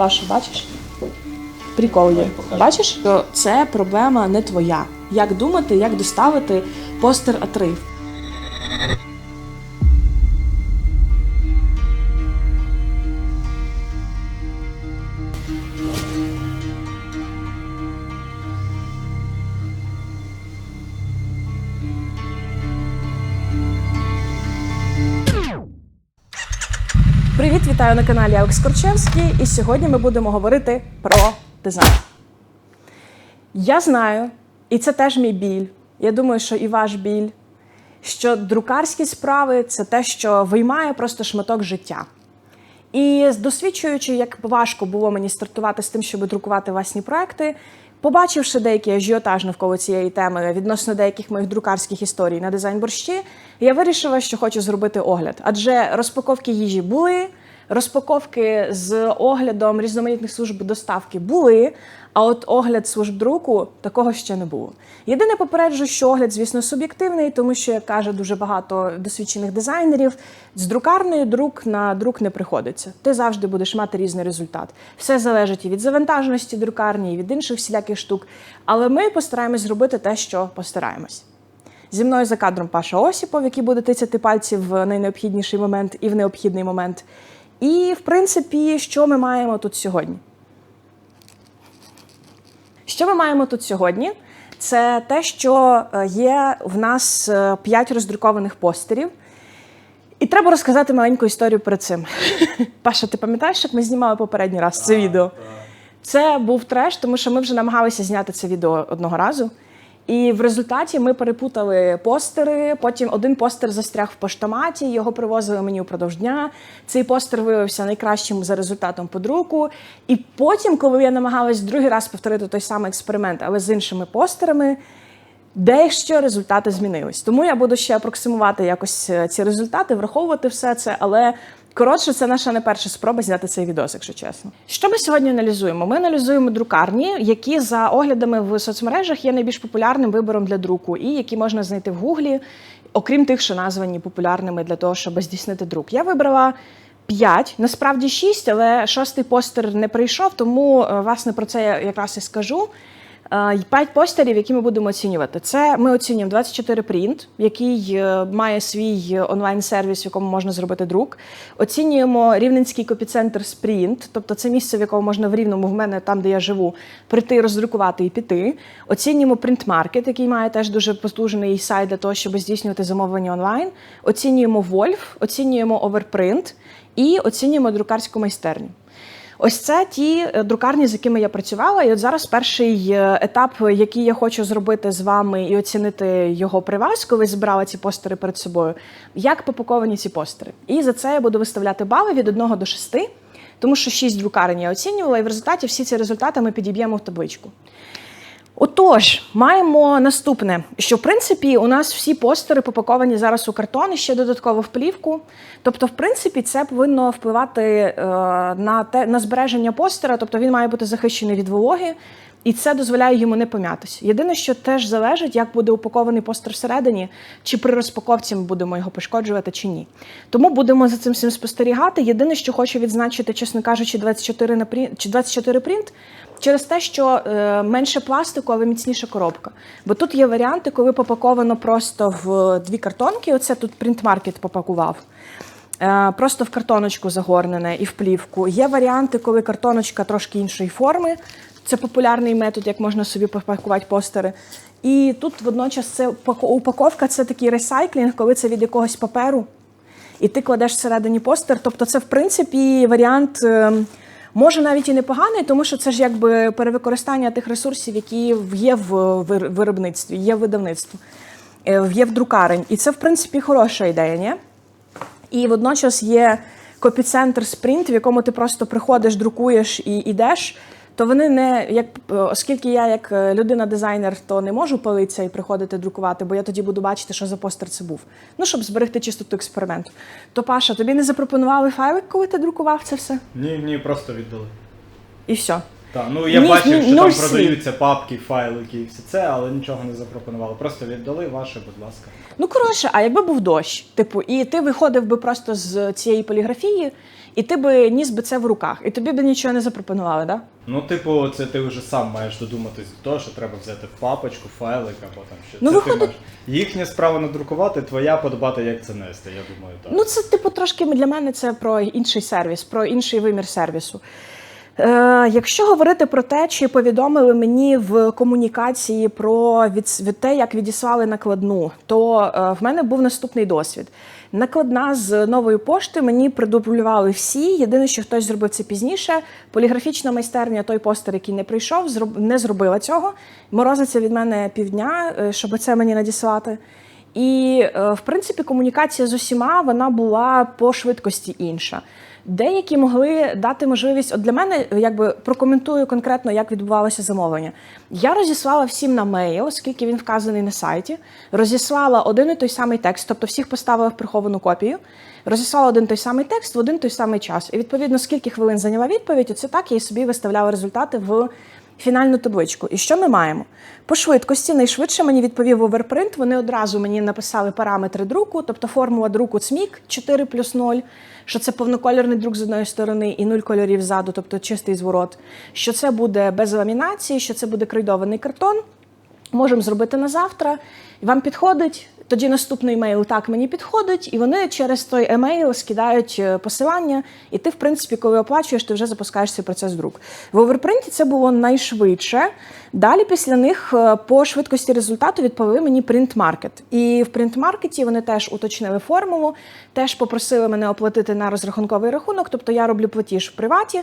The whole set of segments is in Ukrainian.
Паша, бачиш? Прикол є. Бачиш, що це проблема не твоя. Як думати, як доставити постер А3? Вітаю на каналі Алекс Корчевський. І сьогодні ми будемо говорити про дизайн. Я знаю, і це теж мій біль. Я думаю, що і ваш біль, що друкарські справи це те, що виймає просто шматок життя. І досвідчуючи, як важко було мені стартувати з тим, щоб друкувати власні проекти, побачивши деякий ажіотаж навколо цієї теми відносно деяких моїх друкарських історій на дизайн борщі, я вирішила, що хочу зробити огляд. Адже розпаковки їжі були, розпаковки з оглядом різноманітних служб доставки були. А от огляд служб друку такого ще не було. Єдине попереджу, що огляд, звісно, суб'єктивний, тому що, як каже дуже багато досвідчених дизайнерів, з друкарною друк на друк не приходиться. Ти завжди будеш мати різний результат. Все залежить і від завантаженості друкарні, і від інших всіляких штук. Але ми постараємось зробити те, що постараємось. Зі мною за кадром Паша Осіпов, який буде тицяти пальці в найнеобхідніший момент і в необхідний момент. І, в принципі, що ми маємо тут сьогодні? Що ми маємо тут сьогодні? Це те, що е, є в нас 5 роздрукованих постерів. І треба розказати маленьку історію перед цим. Паша, ти пам'ятаєш, як ми знімали попередній раз це відео? Це був треш, тому що ми вже намагалися зняти це відео одного разу. І в результаті ми перепутали постери. Потім один постер застряг в поштоматі, його привозили мені упродовж дня. Цей постер виявився найкращим за результатом по друку. І потім, коли я намагалась другий раз повторити той самий експеримент, але з іншими постерами, дещо результати змінились. Тому я буду ще апроксимувати якось е, ці результати, враховувати все це, але. Коротше, це наша не перша спроба зняти цей відос, якщо чесно. Що ми сьогодні аналізуємо? Ми аналізуємо друкарні, які за оглядами в соцмережах є найбільш популярним вибором для друку, і які можна знайти в гуглі, окрім тих, що названі популярними для того, щоб здійснити друк. Я вибрала. П'ять, насправді шість, але шостий постер не прийшов, тому е, власне про це я якраз і скажу. Е, П'ять постерів, які ми будемо оцінювати. Це ми оцінюємо 24 Print, який е, має свій онлайн-сервіс, в якому можна зробити друк. Оцінюємо Рівненський копіцентр Sprint, тобто це місце, в якому можна в Рівному, в мене там, де я живу, прийти, роздрукувати і піти. Оцінюємо Market, який має теж дуже потужний сайт для того, щоб здійснювати замовлення онлайн. Оцінюємо Wolf, оцінюємо Overprint і оцінюємо друкарську майстерню. Ось це ті е, друкарні, з якими я працювала. І от зараз перший е, етап, який я хочу зробити з вами і оцінити його при вас, коли збирала ці постери перед собою, як попаковані ці постери. І за це я буду виставляти бали від 1 до 6, тому що 6 друкарень я оцінювала, і в результаті всі ці результати ми підіб'ємо в табличку. Отож, маємо наступне, що в принципі у нас всі постери попаковані зараз у картон і ще додатково в плівку. Тобто, в принципі, це повинно впливати е, на те на збереження постера, тобто він має бути захищений від вологи, і це дозволяє йому не пом'ятись. Єдине, що теж залежить, як буде упакований постер всередині, чи при розпаковці ми будемо його пошкоджувати, чи ні. Тому будемо за цим всім спостерігати. Єдине, що хочу відзначити, чесно кажучи, 24 на прint, чи 24 принт. Через те, що е, менше пластику, але міцніша коробка. Бо тут є варіанти, коли попаковано просто в дві картонки. Оце тут принтмаркет попакував. Е, просто в картоночку загорнене і в плівку. Є варіанти, коли картоночка трошки іншої форми. Це популярний метод, як можна собі попакувати постери. І тут водночас це упаковка це такий ресайклінг, коли це від якогось паперу, і ти кладеш всередині постер. Тобто, це в принципі варіант. Може навіть і непоганий, тому що це ж якби перевикористання тих ресурсів, які є в виробництві, є в видавництві, е, є в друкарень. І це, в принципі, хороша ідея, ні? І водночас є копіцентр спринт, в якому ти просто приходиш, друкуєш і йдеш. То вони не як е, оскільки я як е, людина-дизайнер, то не можу палитися і приходити друкувати, бо я тоді буду бачити, що за постер це був. Ну, щоб зберегти чистоту експерименту. То Паша, тобі не запропонували файлик, коли ти друкував це все? Ні, ні, просто віддали. І все. Так, ну я Ні- бачив, ні- що там слів. продаються папки, файлики і все це, але нічого не запропонували. Просто віддали ваше, будь ласка. Ну коротше, а якби був дощ, типу, і ти виходив би просто з цієї поліграфії, і ти би ніс би це в руках, і тобі б нічого не запропонували, да? Ну, типу, це ти вже сам маєш додуматись до того, що треба взяти папочку, файлик або там що. Ну, це виходить- маєш. Їхня справа надрукувати, твоя подбати, як це нести, я думаю, так. Ну, це, типу, трошки для мене це про інший сервіс, про інший вимір сервісу. Е, якщо говорити про те, чи повідомили мені в комунікації про від, від те, як відіслали накладну, то е, в мене був наступний досвід. Накладна з нової пошти мені придублювали всі. Єдине, що хтось зробив це пізніше. Поліграфічна майстерня, той постер, який не прийшов, не зробила цього. Морозиться від мене півдня, е, щоб це мені надіслати. І, е, в принципі, комунікація з усіма вона була по швидкості інша. Деякі могли дати можливість. От для мене, якби прокоментую конкретно, як відбувалося замовлення. Я розіслала всім на мейл, оскільки він вказаний на сайті. Розіслала один і той самий текст, тобто всіх поставила в приховану копію. Розіслала один той самий текст в один той самий час. І відповідно, скільки хвилин зайняла відповідь, оце так я і собі виставляла результати в фінальну табличку. І що ми маємо? По швидкості найшвидше мені відповів оверпринт. Вони одразу мені написали параметри друку, тобто формула друку ЦМІК 4 плюс 0, що це повнокольорний друк з одної сторони і нуль кольорів ззаду, тобто чистий зворот. Що це буде без ламінації, що це буде крейдований картон. Можемо зробити на завтра. Вам підходить. Тоді наступний емейл так мені підходить, і вони через той емейл скидають е, посилання, і ти, в принципі, коли оплачуєш, ти вже запускаєш цей процес друк. В оверпринті це було найшвидше. Далі після них е, по швидкості результату відповіли мені принт-маркет. І в принт-маркеті вони теж уточнили формулу, теж попросили мене оплатити на розрахунковий рахунок, тобто я роблю платіж в приваті.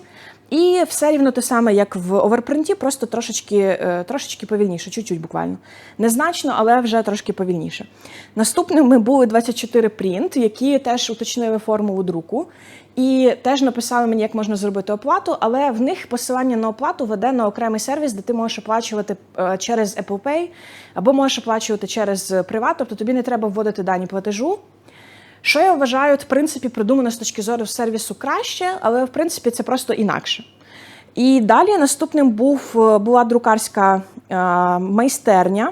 І все рівно те саме, як в оверпринті, просто трошечки, е, трошечки повільніше, чуть-чуть буквально. Незначно, але вже трошки повільніше. Наступними були 24 принт, які теж уточнили формулу друку. І теж написали мені, як можна зробити оплату, але в них посилання на оплату веде на окремий сервіс, де ти можеш оплачувати е, через Apple Pay або можеш оплачувати через приват, тобто тобі не треба вводити дані платежу. Що я вважаю, в принципі, придумано з точки зору сервісу краще, але в принципі це просто інакше. І далі наступним був, е, була друкарська е, майстерня,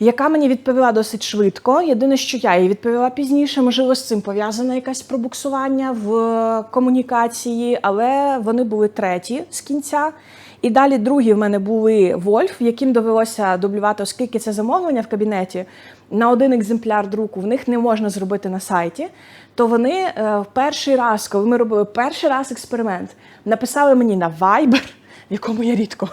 яка мені відповіла досить швидко. Єдине, що я їй відповіла пізніше, можливо, з цим пов'язане якесь пробуксування в е, комунікації, але вони були треті з кінця. І далі другі в мене були Вольф, яким довелося дублювати, оскільки це замовлення в кабінеті на один екземпляр друку в них не можна зробити на сайті. То вони е, в перший раз, коли ми робили перший раз експеримент, написали мені на Viber, в якому я рідко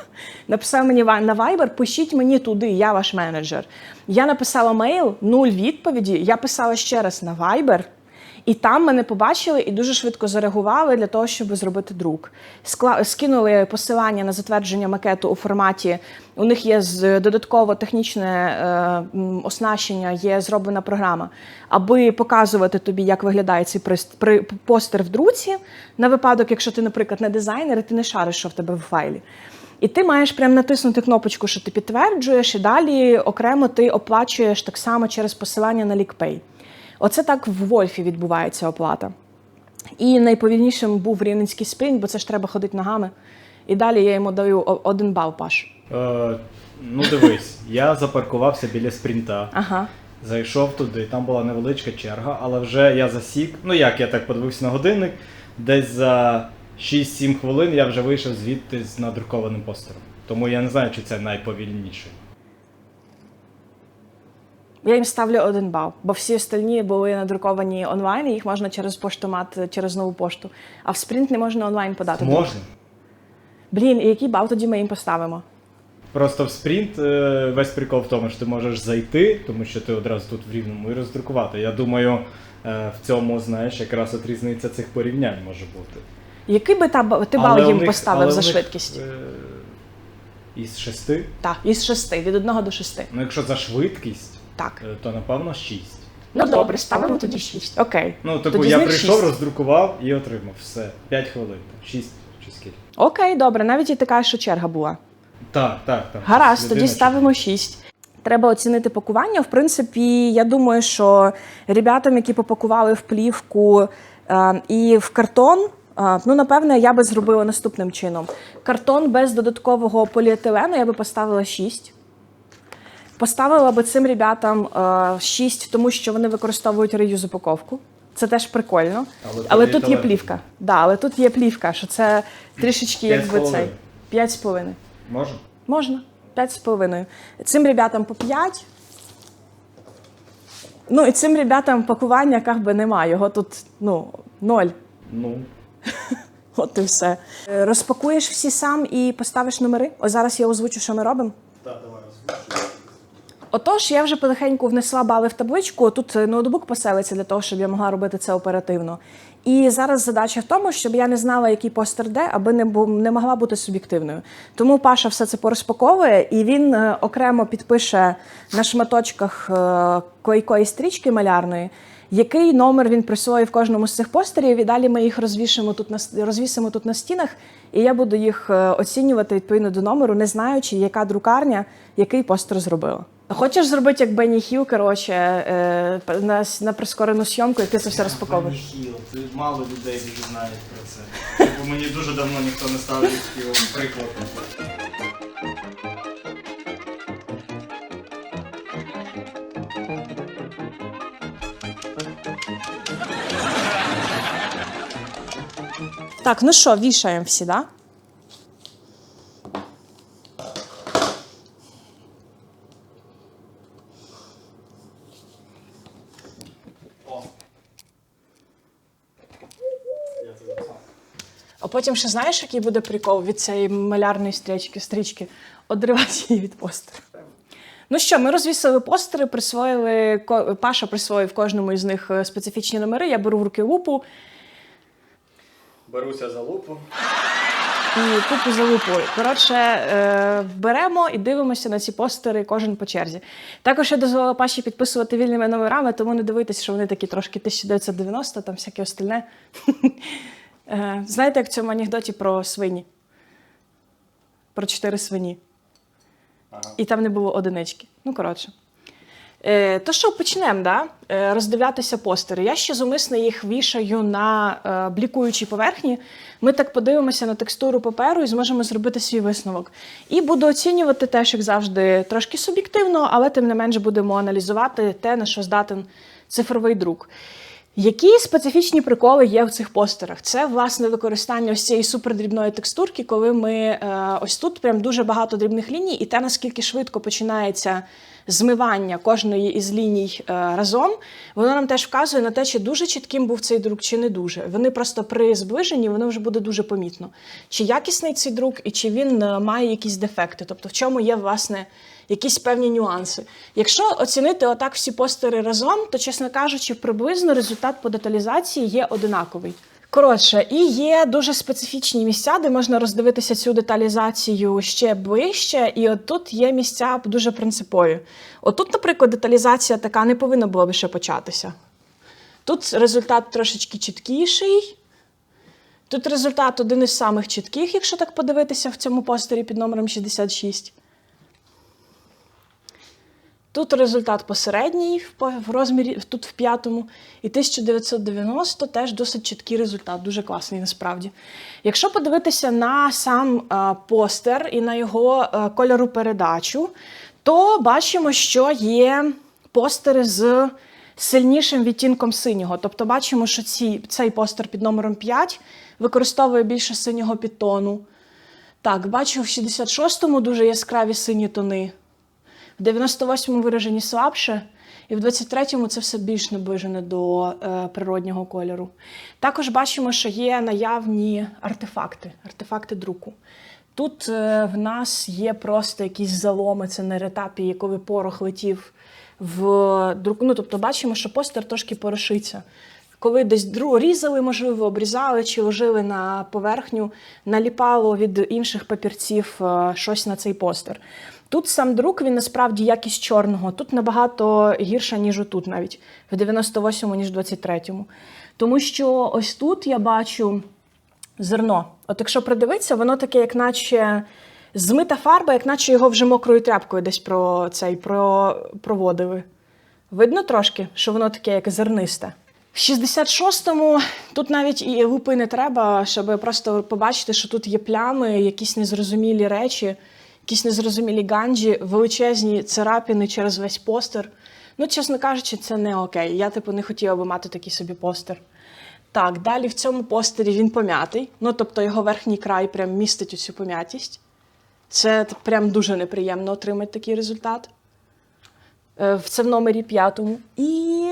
написав мені на Viber, пишіть мені туди, я ваш менеджер. Я написала мейл, нуль відповіді. Я писала ще раз на Viber. І там мене побачили і дуже швидко зареагували для того, щоб зробити друк. Скинули посилання на затвердження макету у форматі. У них є додатково технічне е, оснащення, є зроблена програма, аби показувати тобі, як виглядає цей постер в друці, на випадок, якщо ти, наприклад, не дизайнер, і ти не шариш, що в тебе в файлі. І ти маєш прямо натиснути кнопочку, що ти підтверджуєш, і далі окремо ти оплачуєш так само через посилання на LeakPay. Оце так в Вольфі відбувається оплата. І найповільнішим був рівненський спринт, бо це ж треба ходити ногами. І далі я йому даю один бал паш. Е, ну дивись, я запаркувався біля спринта. Ага. Зайшов туди, там була невеличка черга, але вже я засік. Ну як я так подивився на годинник, десь за 6-7 хвилин я вже вийшов звідти з надрукованим постером. Тому я не знаю, чи це найповільніше. Я їм ставлю один бал, бо всі остальні були надруковані онлайн, і їх можна через поштомат, через нову пошту. А в спринт не можна онлайн подати. Можна. Блін, і який бал тоді ми їм поставимо? Просто в спринт е, весь прикол в тому, що ти можеш зайти, тому що ти одразу тут в рівному і роздрукувати. Я думаю, е, в цьому, знаєш, якраз от різниця цих порівнянь може бути. Який би та, ти бал їм них- поставив за них, швидкість? е, Із шести. Так, із шести, від одного до шести. Ну, якщо за швидкість, Так. е, то напевно 6. Ну добре, ставимо тоді шість. Окей. Ну, типу, Тоді я прийшов, шість. роздрукував і отримав. Все. 5 хвилин. 6 чи скільки. Окей, добре, навіть і кажеш, що черга була. Так, так, так. Гаразд, тоді ставимо 6. Треба оцінити пакування. В принципі, я думаю, що ребятам, які попакували в плівку е, і в картон, А, Ну, напевне, я би зробила наступним чином: картон без додаткового поліетилену я би поставила 6. Поставила би цим ребятам е, 6, тому що вони використовують реюз упаковку. Це теж прикольно. Але Але, тут є плівка. Да, але тут є плівка, що це трішечки П'ять якби з цей. половиною. 5,5. Може? Можна. 5,5. Цим ребятам по 5. Ну і цим ребятам пакування як би немає. Його тут ну, ноль. Ну. От і все. Е, Розпакуєш всі сам і поставиш номери. Ось зараз я озвучу, що ми робимо. Так, давай озвучуй. Отож, я вже потихеньку внесла бали в табличку. Тут е, ноутбук поселиться для того, щоб я могла робити це оперативно. І зараз задача в тому, щоб я не знала, який постер де, аби не, бу- не могла бути суб'єктивною. Тому Паша все це порозпаковує, і він е, окремо підпише на шматочках е, клейкої стрічки малярної, який номер він присвоїв кожному з цих постерів. І далі ми їх розвішимо тут на розвісимо тут на стінах, і я буду їх е, оцінювати відповідно до номеру, не знаючи, яка друкарня який постер зробила. Хочеш зробити як Бенні Хіл, коротше, е, на, на прискорену зйомку, як ти це все розпаковуєш? Хіл, ти мало людей знають про це. Бо мені дуже давно ніхто не ставив його приклад. Так, ну що, вішаємо всі, да? О. Я це записав. А потім ще знаєш, який буде прикол від цієї малярної стрічки, стрічки? Одривати її від постеру. Ну що, ми розвісили постери, присвоїли Паша присвоїв кожному із них е, специфічні номери. Я беру в руки лупу Беруся за лупу. і купу за лупою. Коротше, е, беремо і дивимося на ці постери кожен по черзі. Також я дозволила Паші підписувати вільними номерами, тому не дивитесь, що вони такі трошки 1990, там всяке остальне. Е, Знаєте, як в цьому анекдоті про свині? Про чотири свині. Ага. І там не було одинички. Ну, коротше. Е, то що, почнемо, да? е, роздивлятися постери. Я ще зумисно їх вішаю на е, блікуючій поверхні. Ми так подивимося на текстуру паперу і зможемо зробити свій висновок. І буду оцінювати теж, як завжди, трошки суб'єктивно, але тим не менш будемо аналізувати те, на що здатен цифровий друк. Які специфічні приколи є в цих постерах? Це власне використання ось цієї супердрібної текстурки, коли ми е, ось тут прям дуже багато дрібних ліній, і те, наскільки швидко починається змивання кожної із ліній е, разом, воно нам теж вказує на те, чи дуже чітким був цей друк, чи не дуже. Вони просто при зближенні воно вже буде дуже помітно, чи якісний цей друк, і чи він е, має якісь дефекти, тобто в чому є власне якісь певні нюанси. Якщо оцінити отак всі постери разом, то, чесно кажучи, приблизно результат по деталізації є одинаковий. Коротше, і є дуже специфічні місця, де можна роздивитися цю деталізацію ще ближче, і от тут є місця дуже принципові. Отут, наприклад, деталізація така не повинна була би ще початися. Тут результат трошечки чіткіший. Тут результат один із самих чітких, якщо так подивитися в цьому постері під номером 66. Тут результат посередній в розмірі, тут в п'ятому. І 1990 теж досить чіткий результат, дуже класний насправді. Якщо подивитися на сам е, постер і на його е, кольору передачу, то бачимо, що є постери з сильнішим відтінком синього. Тобто бачимо, що ці, цей постер під номером 5 використовує більше синього підтону. Так, бачу в 66-му дуже яскраві сині тони. В 98-му виражені слабше, і в 23-му це все більш наближене до е, природнього кольору. Також бачимо, що є наявні артефакти, артефакти друку. Тут е, в нас є просто якісь заломи, це на ретапі, коли порох летів в друк. Ну, тобто бачимо, що постер трошки порошиться. Коли десь дру різали, можливо, обрізали чи ложили на поверхню, наліпало від інших папірців е, щось на цей постер. Тут сам друк, він насправді якість чорного. Тут набагато гірша, ніж отут, навіть в 98-му, ніж в 23-му. Тому що ось тут я бачу зерно. От якщо придивитися, воно таке, як наче змита фарба, як наче його вже мокрою тряпкою десь про цей про, проводили. Видно трошки, що воно таке, як зернисте. В 66-му тут навіть і лупи не треба, щоб просто побачити, що тут є плями, якісь незрозумілі речі, якісь незрозумілі ганджі, величезні царапини через весь постер. Ну, чесно кажучи, це не окей. Я, типу, не хотіла би мати такий собі постер. Так, далі в цьому постері він пом'ятий. Ну, тобто його верхній край прям містить оцю пом'ятість. Це прям дуже неприємно отримати такий результат. Е, Це в номері п'ятому. І,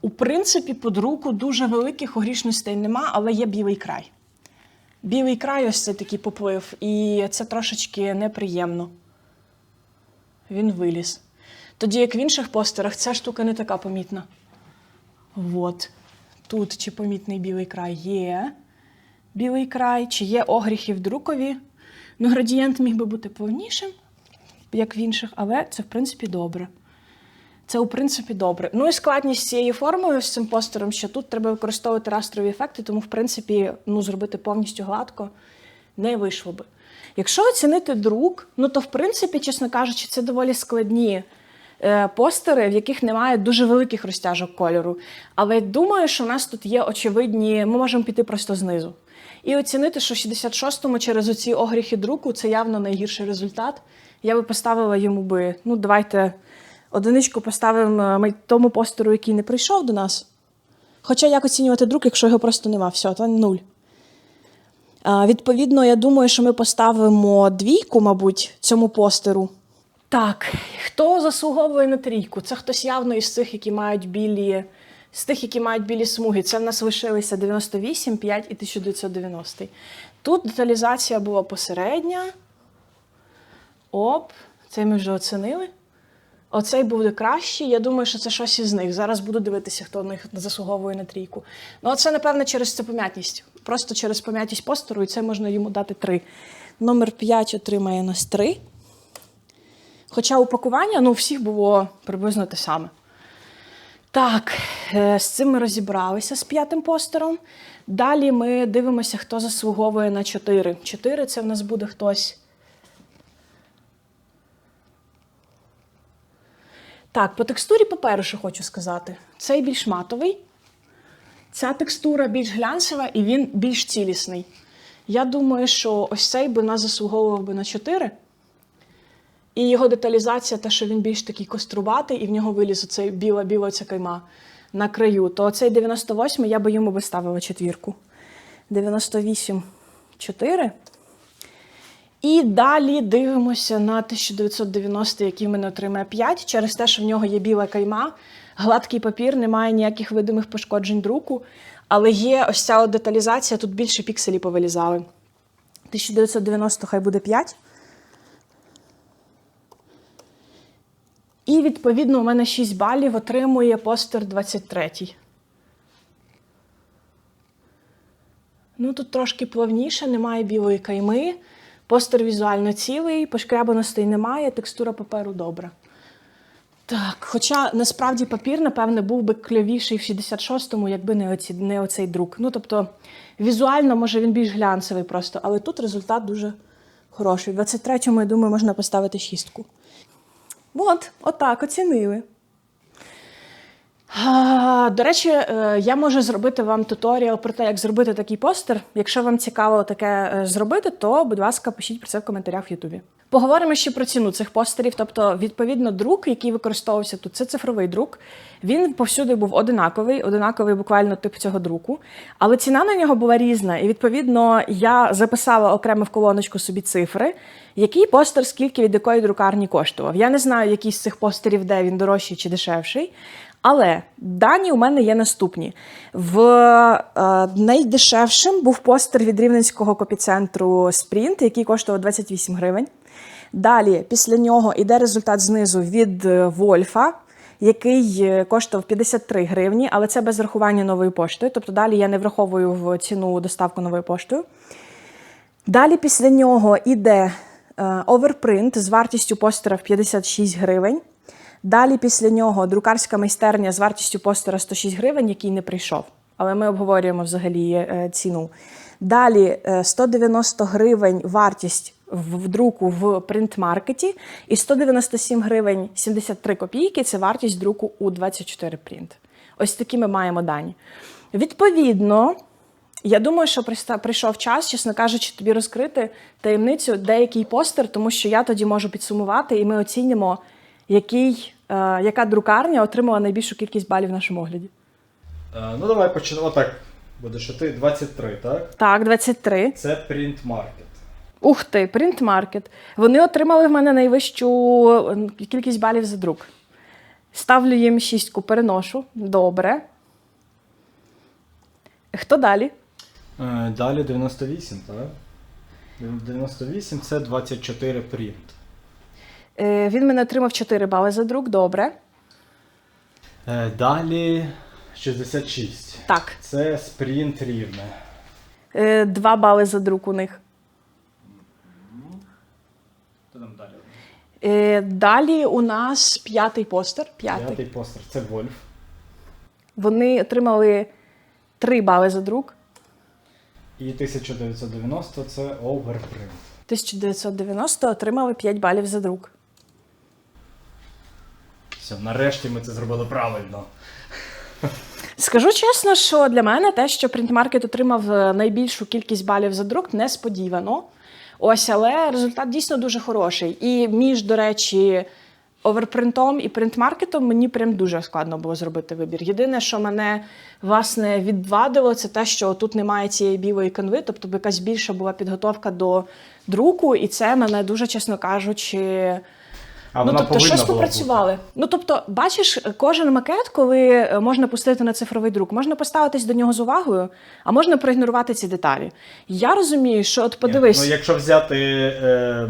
у принципі, під руку дуже великих огрішностей нема, але є білий край. Білий край ось це такий поплив, і це трошечки неприємно. Він виліз. Тоді, як в інших постерах, ця штука не така помітна. От. Тут чи помітний білий край є. Білий край, чи є огріхи в друкові. Ну, градієнт міг би бути повнішим, як в інших, але це, в принципі, добре. Це, у принципі, добре. Ну і складність цієї формули з цим постером, що тут треба використовувати растрові ефекти, тому, в принципі, ну, зробити повністю гладко не вийшло би. Якщо оцінити друк, ну то в принципі, чесно кажучи, це доволі складні е, постери, в яких немає дуже великих розтяжок кольору. Але думаю, що в нас тут є очевидні, ми можемо піти просто знизу. І оцінити, що в 66-му через оці огріхи друку це явно найгірший результат. Я би поставила йому би, ну давайте одиничку поставимо е, тому постеру, який не прийшов до нас. Хоча як оцінювати друк, якщо його просто нема, все, то нуль. А, Відповідно, я думаю, що ми поставимо двійку, мабуть, цьому постеру. Так, хто заслуговує на трійку? Це хтось явно із цих, які мають білі, з тих, які мають білі смуги. Це в нас лишилися 98, 5 і 1990. Тут деталізація була посередня. Оп, цей ми вже оцінили. Оцей буде кращий. Я думаю, що це щось із них. Зараз буду дивитися, хто них заслуговує на трійку. Ну, це, напевно, через цю пом'ятність. Просто через пом'ятість постеру, і це можна йому дати 3. Номер 5 отримає нас 3. Хоча упакування ну, у всіх було приблизно те саме. Так, е, з цим ми розібралися з п'ятим постером. Далі ми дивимося, хто заслуговує на 4. 4 це в нас буде хтось. Так, по текстурі паперу, що хочу сказати. Цей більш матовий, ця текстура більш глянцева і він більш цілісний. Я думаю, що ось цей би нас заслуговував би на 4. І його деталізація, те, що він більш такий кострубатий, і в нього виліз оцей біла-біла ця кайма на краю, то цей 98 я би йому би ставила четвірку. 98 4. І далі дивимося на 1990, який в мене отримає 5, через те, що в нього є біла кайма, гладкий папір, немає ніяких видимих пошкоджень друку. Але є ось ця деталізація, тут більше пікселі повилізали. 1990 хай буде 5. І, відповідно, у мене 6 балів отримує постер 23. Ну, тут трошки плавніше, немає білої кайми. Постер візуально цілий, пошкрябаностей немає, текстура паперу добра. Так, хоча насправді папір, напевне, був би кльовіший в 66-му, якби не, оці, не оцей друк. Ну, тобто, візуально, може, він більш глянцевий просто, але тут результат дуже хороший. В 23-му, я думаю, можна поставити шістку. От, отак, оцінили. До речі, е, я можу зробити вам туторіал про те, як зробити такий постер. Якщо вам цікаво таке е, зробити, то, будь ласка, пишіть про це в коментарях в Ютубі. Поговоримо ще про ціну цих постерів. Тобто, відповідно, друк, який використовувався тут, це цифровий друк. Він повсюди був одинаковий, одинаковий буквально тип цього друку. Але ціна на нього була різна. І відповідно я записала окремо в колоночку собі цифри, який постер, скільки від якої друкарні коштував. Я не знаю, який з цих постерів, де він дорожчий чи дешевший. Але дані у мене є наступні. В е, найдешевшим був постер від рівненського копіцентру Sprint, який коштував 28 гривень. Далі, після нього йде результат знизу від е, Вольфа, який е, коштував 53 гривні, але це без рахування нової поштою. Тобто далі я не враховую в ціну доставку новою поштою. Далі після нього йде е, оверпринт з вартістю постера в 56 гривень. Далі після нього друкарська майстерня з вартістю постера 106 гривень, який не прийшов. Але ми обговорюємо взагалі е, ціну. Далі е, 190 гривень вартість в друку в принт-маркеті, і 197 гривень 73 копійки це вартість друку у 24 принт. Ось такі ми маємо дані. Відповідно, я думаю, що прийшов час, чесно кажучи, тобі розкрити таємницю деякий постер, тому що я тоді можу підсумувати, і ми оцінимо, який, е, яка друкарня отримала найбільшу кількість балів в нашому огляді. Е, ну давай почнемо. Отак. Будеш ти 23, так? Так, 23. Це Print Market. Ух ти, Print Market. Вони отримали в мене найвищу кількість балів за друк. Ставлю їм шістку, переношу. Добре. Хто далі? Е, далі 98, так? 98 це 24 Print. Е, Він мене отримав 4 бали за друк. Добре. Е, далі 66. Так, Це спринт рівне. е, 2 бали за друк у них. Хто там далі? Е, Далі у нас п'ятий постер. П'ятий. П'ятий постер. Це Вольф. Вони отримали 3 бали за друк. І 1990 це Overprint. 1990 отримали 5 балів за друк. Все, нарешті ми це зробили правильно. Скажу чесно, що для мене те, що принтмаркет отримав е, найбільшу кількість балів за друк, несподівано. Ось, але результат дійсно дуже хороший. І між, до речі, оверпринтом і принтмаркетом мені прям дуже складно було зробити вибір. Єдине, що мене власне відвадило, це те, що тут немає цієї білої канви, тобто якась більша була підготовка до друку, і це мене дуже, чесно кажучи. А ну, вона тобто, щось була попрацювали. Ну, тобто, бачиш, кожен макет, коли е, можна пустити на цифровий друк, можна поставитись до нього з увагою, а можна проігнорувати ці деталі. Я розумію, що от подивись, подивись, Ну, якщо взяти е,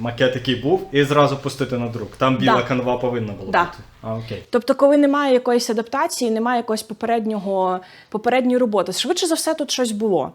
макет, який був, і зразу пустити на друк. Там біла Да. канва повинна була Да. бути. А, окей. Тобто, коли немає якоїсь адаптації, немає якогось попереднього попередньої роботи, швидше за все, тут щось було.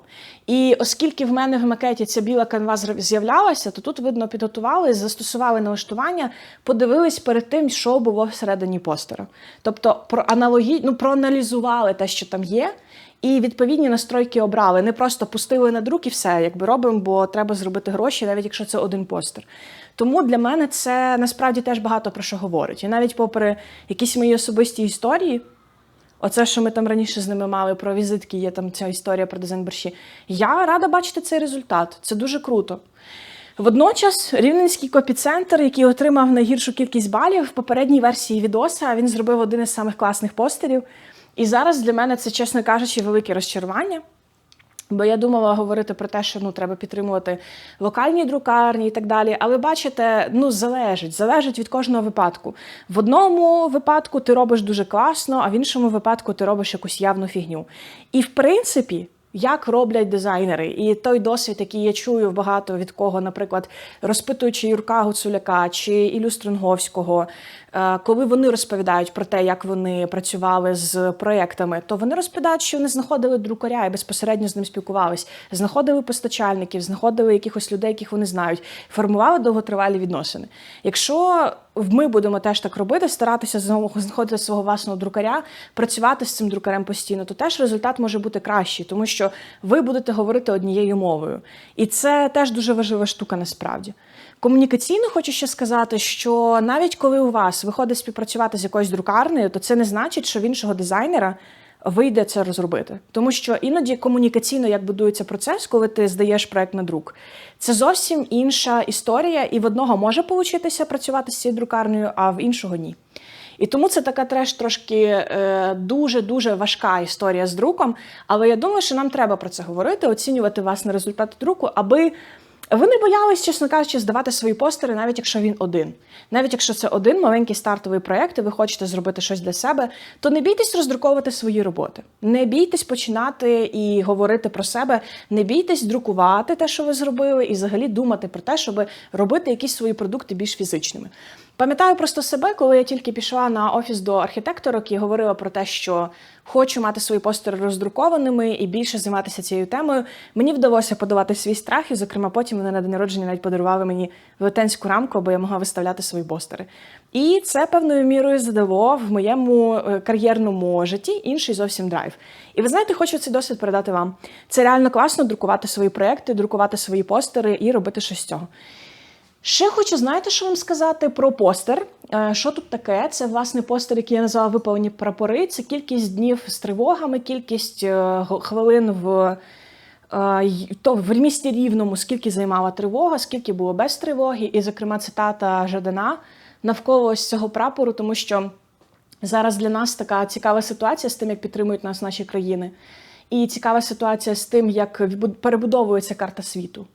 І оскільки в мене в макеті ця біла канва з'являлася, то тут видно підготували, застосували налаштування, подивились перед тим, що було всередині постера. Тобто, проаналогі... ну, проаналізували те, що там є. І відповідні настройки обрали. Не просто пустили на друк і все, якби робимо, бо треба зробити гроші, навіть якщо це один постер. Тому для мене це насправді теж багато про що говорить. І навіть попри якісь мої особисті історії, оце, що ми там раніше з ними мали про візитки, є там ця історія про дизайн борщі. Я рада бачити цей результат. Це дуже круто. Водночас рівненський копіцентр, який отримав найгіршу кількість балів в попередній версії відоса, він зробив один із самих класних постерів. І зараз для мене це, чесно кажучи, велике розчарування. Бо я думала говорити про те, що ну треба підтримувати локальні друкарні і так далі. Але бачите, ну залежить, залежить від кожного випадку. В одному випадку ти робиш дуже класно, а в іншому випадку ти робиш якусь явну фігню. І в принципі. Як роблять дизайнери, і той досвід, який я чую багато від кого, наприклад, розпитуючи Юрка Гуцуляка чи Ілю Струнговського, е, коли вони розповідають про те, як вони працювали з проектами, то вони розповідають, що вони знаходили друкаря і безпосередньо з ним спілкувались, знаходили постачальників, знаходили якихось людей, яких вони знають, формували довготривалі відносини. Якщо ми будемо теж так робити, старатися знову знаходити свого власного друкаря, працювати з цим друкарем постійно, то теж результат може бути кращий, тому що ви будете говорити однією мовою. І це теж дуже важлива штука насправді. Комунікаційно хочу ще сказати, що навіть коли у вас виходить співпрацювати з якоюсь друкарнею, то це не значить, що в іншого дизайнера вийде це розробити. Тому що іноді комунікаційно як будується процес, коли ти здаєш проект на друк, це зовсім інша історія, і в одного може получитися працювати з цією друкарнею, а в іншого ні. І тому це така треш трошки е, дуже-дуже важка історія з друком. Але я думаю, що нам треба про це говорити, оцінювати власне результати друку, аби ви не боялись, чесно кажучи, здавати свої постери, навіть якщо він один. Навіть якщо це один маленький стартовий проєкт, і ви хочете зробити щось для себе, то не бійтесь роздруковувати свої роботи. Не бійтесь починати і говорити про себе, не бійтесь друкувати те, що ви зробили, і взагалі думати про те, щоб робити якісь свої продукти більш фізичними. Пам'ятаю просто себе, коли я тільки пішла на офіс до архітекторок і говорила про те, що хочу мати свої постери роздрукованими і більше займатися цією темою. Мені вдалося подавати свій страх, і, зокрема, потім вони на день народження навіть подарували мені велетенську рамку, аби я могла виставляти свої постери. І це певною мірою задало в моєму е, кар'єрному житті інший зовсім драйв. І ви знаєте, хочу цей досвід передати вам. Це реально класно друкувати свої проекти, друкувати свої постери і робити щось з цього. Ще хочу, знаєте, що вам сказати про постер. Е, Що тут таке? Це власне постер, який я назвала випалені прапори. Це кількість днів з тривогами, кількість е, хвилин в, е, то, в місті рівному, скільки займала тривога, скільки було без тривоги, і, зокрема, цитата Жадана навколо ось цього прапору, тому що зараз для нас така цікава ситуація з тим, як підтримують нас наші країни, і цікава ситуація з тим, як перебудовується карта світу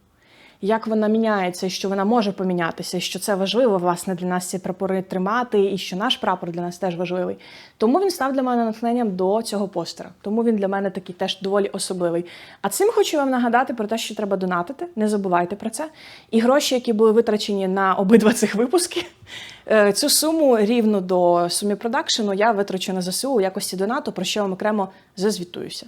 як вона міняється, і що вона може помінятися, і що це важливо власне для нас ці прапори тримати, і що наш прапор для нас теж важливий. Тому він став для мене натхненням до цього постера. Тому він для мене такий теж доволі особливий. А цим хочу вам нагадати про те, що треба донатити. Не забувайте про це. І гроші, які були витрачені на обидва цих випуски, е, цю суму рівну до суми продакшену я витрачу на ЗСУ у якості донату, про що вам окремо зазвітуюся.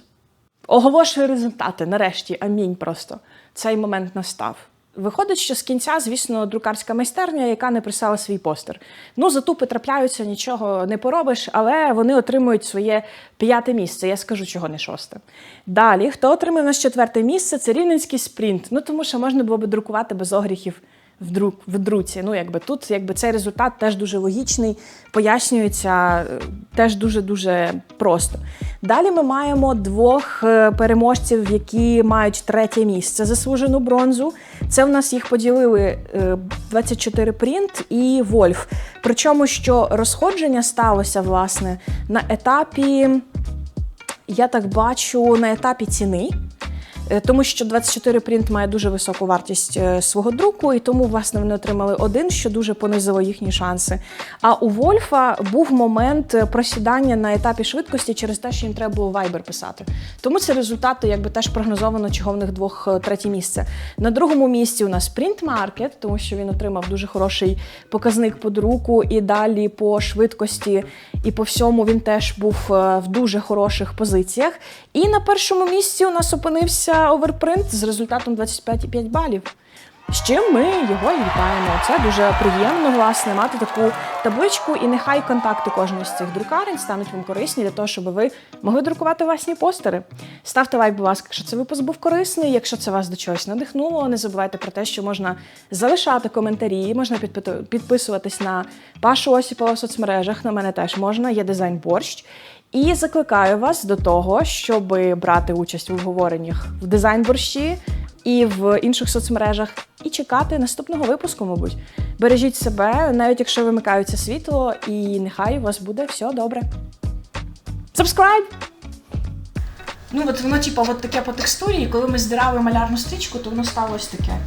Оголошую результати. Нарешті, амінь. Просто цей момент настав. Виходить, що з кінця, звісно, друкарська майстерня, яка не писала свій постер. Ну, затупи трапляються, нічого не поробиш, але вони отримують своє п'яте місце. Я скажу, чого не шосте. Далі, хто отримав наш четверте місце, це рівненський спринт. Ну тому що можна було би друкувати без огріхів в, друк, в друці. Ну, якби тут якби цей результат теж дуже логічний, пояснюється е, теж дуже-дуже просто. Далі ми маємо двох е, переможців, які мають третє місце заслужену бронзу. Це в нас їх поділили е, 24 Print і Вольф. Причому що розходження сталося власне на етапі, я так бачу, на етапі ціни. Е, Тому що 24 Print має дуже високу вартість е, свого друку, і тому власне вони отримали один, що дуже понизило їхні шанси. А у Вольфа був момент е, просідання на етапі швидкості через те, що їм треба було Viber писати. Тому це результати, якби теж прогнозовано, чого в них двох третє місце. На другому місці у нас Print Market, тому що він отримав дуже хороший показник по друку, і далі по швидкості, і по всьому він теж був в дуже хороших позиціях. І на першому місці у нас опинився оверпринт з результатом 25,5 балів. З чим ми його і вітаємо. Це дуже приємно, власне, мати таку табличку, і нехай контакти кожної з цих друкарень стануть вам корисні для того, щоб ви могли друкувати власні постери. Ставте лайк, будь ласка, якщо це випуск був корисний. Якщо це вас до чогось надихнуло, не забувайте про те, що можна залишати коментарі, можна підписуватись на Пашу Осіпова в соцмережах. На мене теж можна. Є дизайн борщ. І закликаю вас до того, щоб брати участь у обговореннях в дизайн борщі і в інших соцмережах, і чекати наступного випуску, мабуть. Бережіть себе, навіть якщо вимикаються світло, і нехай у вас буде все добре. Subscribe! Ну, от воно, типу, от таке по текстурі, і коли ми здирали малярну стрічку, то воно стало ось таке.